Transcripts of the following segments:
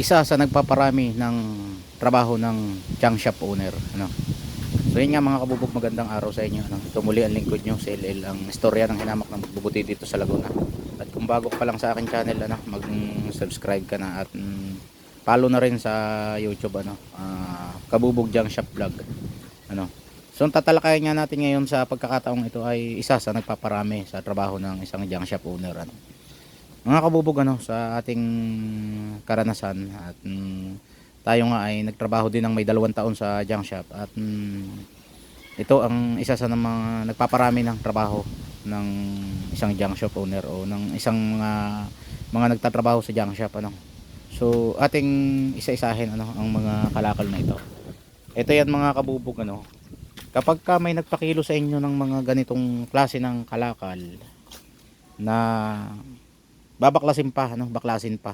isa sa nagpaparami ng trabaho ng junk shop owner. Ano? So yun nga mga kabubog, magandang araw sa inyo. Ano? Ito muli ang lingkod nyo sa LL, ang istorya ng hinamak ng magbubuti dito sa Laguna. At kung bago pa lang sa akin channel, ano, mag-subscribe ka na at mm, follow na rin sa YouTube, ano, ah, Kabubog Junk Shop Vlog. Ano? So ang tatalakayan nga natin ngayon sa pagkakataong ito ay isa sa nagpaparami sa trabaho ng isang junk shop owner. Ano? Mga kabubog ano, sa ating karanasan at mm, tayo nga ay nagtrabaho din ng may dalawang taon sa junk shop at mm, ito ang isa sa mga nagpaparami ng trabaho ng isang junk shop owner o ng isang mga mga nagtatrabaho sa junk shop ano. So ating isa-isahin ano ang mga kalakal na ito. Ito yan mga kabubog ano. Kapag ka may nagpakilo sa inyo ng mga ganitong klase ng kalakal na babaklasin pa, ano, baklasin pa.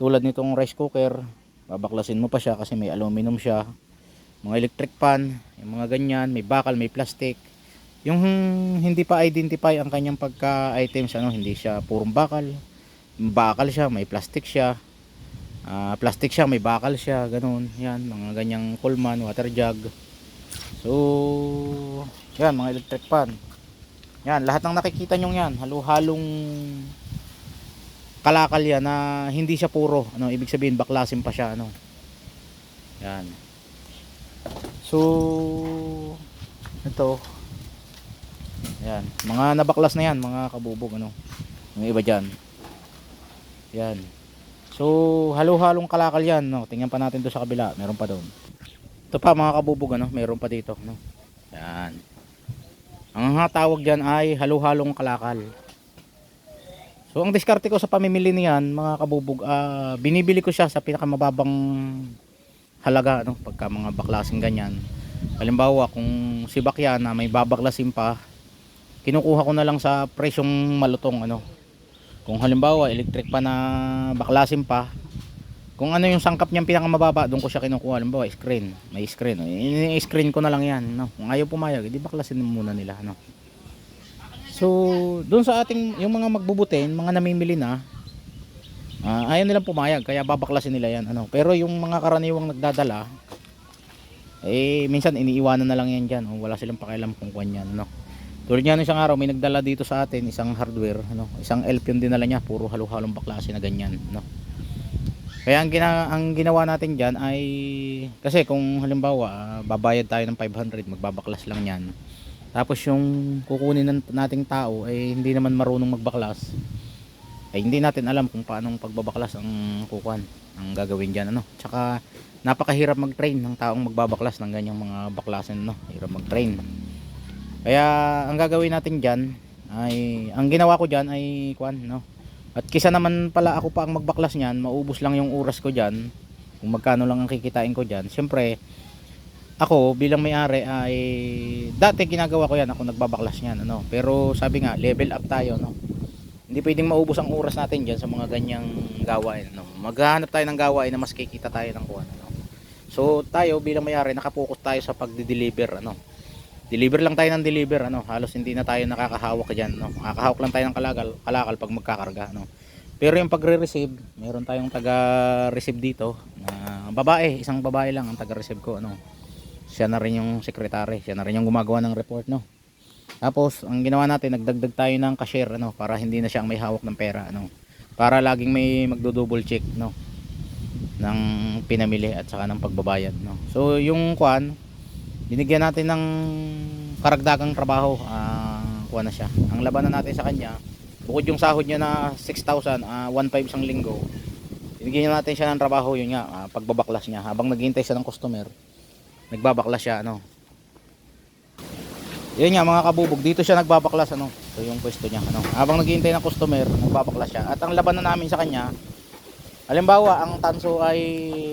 Tulad nitong rice cooker, babaklasin mo pa siya kasi may aluminum siya. Mga electric pan, yung mga ganyan, may bakal, may plastic. Yung hindi pa identify ang kanyang pagka-items, ano, hindi siya purong bakal. Bakal siya, may plastic siya. Ah, plastic siya, may bakal siya, ganun. Yan, mga ganyang coleman, water jug. So, yan, mga electric pan. Yan, lahat ng nakikita nyo yan, halo-halong kalakal yan na hindi siya puro. Ano, ibig sabihin baklasin pa siya, ano. Yan. So, ito. Yan, mga nabaklas na yan, mga kabubog, ano. Yung iba dyan. Yan. So, halo-halong kalakal yan, no. Tingnan pa natin doon sa kabila, meron pa doon. Ito pa mga kabubog, ano, meron pa dito, no. Yan. Ang tawag diyan ay halo-halong kalakal. So ang diskarte ko sa pamimili niyan, mga kabubog, ah, binibili ko siya sa pinakamababang halaga no, pagka mga baklasing ganyan. Halimbawa, kung si bakyan na may babaklasin pa, kinukuha ko na lang sa presyong malutong ano. Kung halimbawa, electric pa na baklasin pa, kung ano yung sangkap niyang pinakamababa, doon ko siya kinukuha. Halimbawa, screen. May screen. I-screen ko na lang yan. No? Kung ayaw pumayag, edi baklasin muna nila. No? So, doon sa ating, yung mga magbubutin, mga namimili na, ah, ayaw nilang pumayag, kaya babaklasin nila yan. Ano? Pero yung mga karaniwang nagdadala, eh, minsan iniiwanan na lang yan dyan. O, wala silang pakialam kung kwan yan. Ano? Tulad nung isang araw, may nagdala dito sa atin, isang hardware, ano? isang elf yung dinala niya, puro halo-halong baklase na ganyan. No? Kaya ang, gina, ang ginawa natin dyan ay, kasi kung halimbawa, ah, babayad tayo ng 500, magbabaklas lang yan. Tapos yung kukunin ng nating tao ay hindi naman marunong magbaklas. Ay hindi natin alam kung paano pagbabaklas ang kukuhan, ang gagawin diyan ano. Tsaka napakahirap mag-train ng taong magbabaklas ng ganyang mga baklasin no. Hirap mag-train. Kaya ang gagawin natin diyan ay ang ginawa ko diyan ay kuan no. At kisa naman pala ako pa ang magbaklas niyan, maubos lang yung oras ko diyan. Kung magkano lang ang kikitain ko diyan. Siyempre, ako bilang may-ari ay dati ginagawa ko yan ako nagbabaklas niyan ano. Pero sabi nga level up tayo no. Hindi pwedeng maubos ang oras natin diyan sa mga ganyang gawain no. Maghahanap tayo ng gawain na mas kikita tayo ng kuha no. So tayo bilang may-ari nakapokus tayo sa pagde-deliver ano. Deliver lang tayo ng deliver ano. Halos hindi na tayo nakakahawak diyan no. Nakakahawak lang tayo ng kalakal kalakal pag magkakarga no. Pero yung pagre-receive meron tayong taga-receive dito na babae isang babae lang ang taga-receive ko ano siya na rin yung secretary siya na rin yung gumagawa ng report no? Tapos ang ginawa natin nagdagdag tayo ng cashier ano para hindi na siya ang may hawak ng pera ano? Para laging may magdo-double check no? Ng pinamili at saka ng pagbabayad no? So yung kwan binigyan natin ng karagdagang trabaho ah kuha na siya. Ang labanan natin sa kanya bukod yung sahod niya na 6,000 ah 1.5 isang linggo binigyan natin siya ng trabaho yun nga ah, pagbabaklas niya habang naghihintay siya ng customer nagbabaklas siya ano. Yun nga mga kabubog dito siya nagbabaklas ano. So yung pwesto niya ano. Habang naghihintay ng customer nagbabaklas siya. At ang labanan namin sa kanya halimbawa ang tanso ay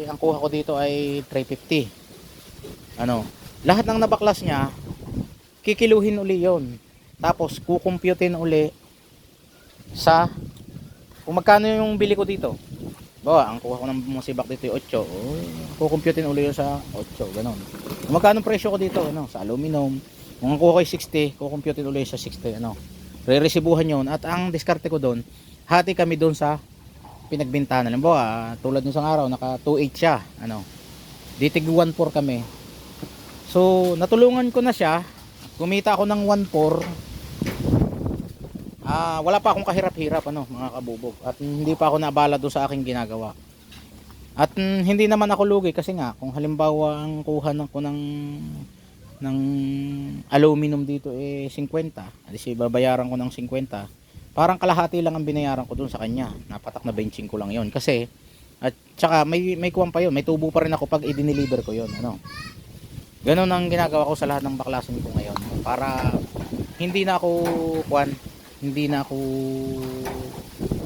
ang kuha ko dito ay 350 ano lahat ng nabaklas niya kikiluhin uli yon tapos kukumputin uli sa kung magkano yung bili ko dito Bawa, ang kuha ko ng musibak dito yung 8. Oh, kukumputin uli yun sa 8. Ganon. Kung magkano presyo ko dito? Ano, sa aluminum. Kung ang kuha ko ay 60, kukumputin uli sa 60. Ano, re-resibuhan yun. At ang diskarte ko doon, hati kami doon sa pinagbintahan. Halimbawa, ah, tulad ng isang araw, naka 2.8 siya. Ano, ditig 1.4 kami. So, natulungan ko na siya. Kumita ako ng 1.4. Ah, wala pa akong kahirap-hirap ano, mga kabubog. At hindi pa ako nabala doon sa aking ginagawa. At mm, hindi naman ako lugi kasi nga kung halimbawa ang kuha ng ko ng ng aluminum dito eh 50, adi si babayaran ko ng 50. Parang kalahati lang ang binayaran ko doon sa kanya. Napatak na benching ko lang 'yon kasi at saka may may kuwan pa 'yon, may tubo pa rin ako pag i-deliver ko 'yon, ano. Ganun ang ginagawa ko sa lahat ng baklasin ko ngayon para hindi na ako kuwan, hindi na ako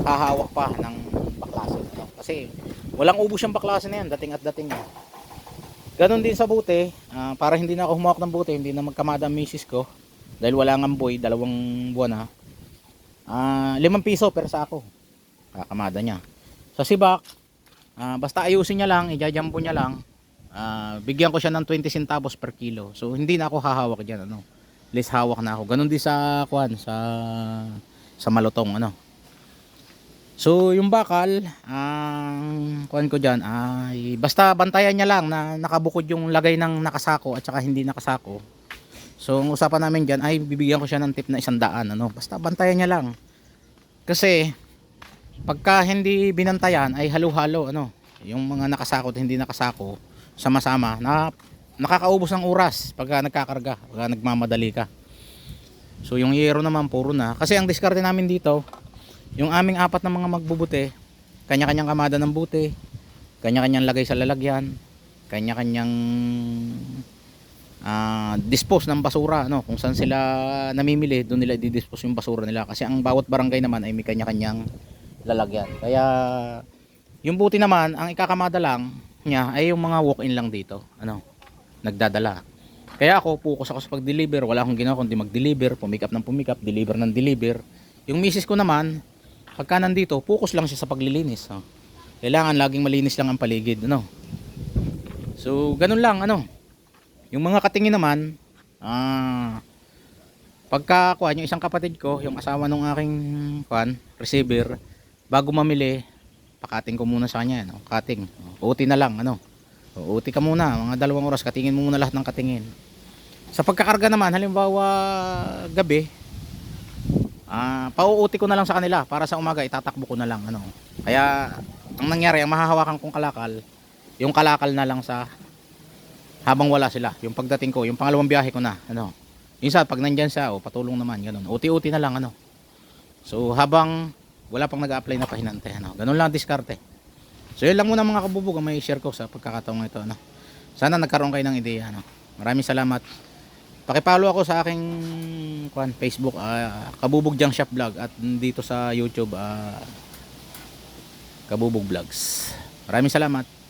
hahawak pa ng baklasin. no? Kasi walang ubos yung baklasin na yan, dating at dating na. Ganon din sa buti, ah, para hindi na ako humawak ng buti, hindi na magkamada ang misis ko. Dahil wala nga boy, dalawang buwan na. Ah, limang piso per sako. Kakamada niya. Sa sibak, ah, basta ayusin niya lang, ijajampo niya lang. ah, bigyan ko siya ng 20 centavos per kilo. So hindi na ako hahawak diyan ano. Less hawak na ako. Ganon din sa kwan sa sa malutong ano. So yung bakal, ang kuan ko diyan ay basta bantayan niya lang na nakabukod yung lagay ng nakasako at saka hindi nakasako. So ang usapan namin diyan ay bibigyan ko siya ng tip na isang daan ano. Basta bantayan niya lang. Kasi pagka hindi binantayan ay halo-halo ano. Yung mga nakasako at hindi nakasako sama-sama na nakakaubos ng oras pagka nagkakarga, pagka nagmamadali ka. So yung yero naman puro na kasi ang diskarte namin dito yung aming apat na mga magbubuti, kanya-kanyang kamada ng buti, kanya-kanyang lagay sa lalagyan, kanya-kanyang ah, dispose ng basura, no? Kung saan sila namimili, doon nila di-dispose yung basura nila kasi ang bawat barangay naman ay may kanya-kanyang lalagyan. Kaya yung buti naman, ang ikakamada lang niya ay yung mga walk-in lang dito, ano? Nagdadala. Kaya ako, focus ako sa pag-deliver. Wala akong ginawa kundi mag-deliver, pumikap ng pumikap, deliver ng deliver. Yung misis ko naman, pagka nandito, focus lang siya sa paglilinis. Oh. Kailangan laging malinis lang ang paligid, ano. So, ganun lang, ano. Yung mga katingin naman, ah, pagka kuan, yung isang kapatid ko, yung asawa ng aking kuan, receiver, bago mamili, pakating ko muna sa kanya, no? Kating. Uti na lang, ano. O, Uti ka muna, mga dalawang oras, katingin mo muna lahat ng katingin. Sa pagkakarga naman, halimbawa gabi, Ah, pauuti ko na lang sa kanila para sa umaga itatakbo ko na lang ano. Kaya ang nangyari, ang mahahawakan kong kalakal, yung kalakal na lang sa habang wala sila. Yung pagdating ko, yung pangalawang biyahe ko na, ano. Minsan pag nandyan siya, oh, patulong naman ganun. Uti-uti na lang ano. So habang wala pang nag-apply na pahinante, ano. Ganun lang ang diskarte. So yun lang muna mga kabubog ang may share ko sa pagkakataong ito, ano. Sana nagkaroon kayo ng ideya, ano. Maraming salamat. Pakipollow ako sa aking kwan, Facebook, ah, Kabubog Junk Shop Vlog at dito sa YouTube, ah, Kabubog Vlogs. Maraming salamat.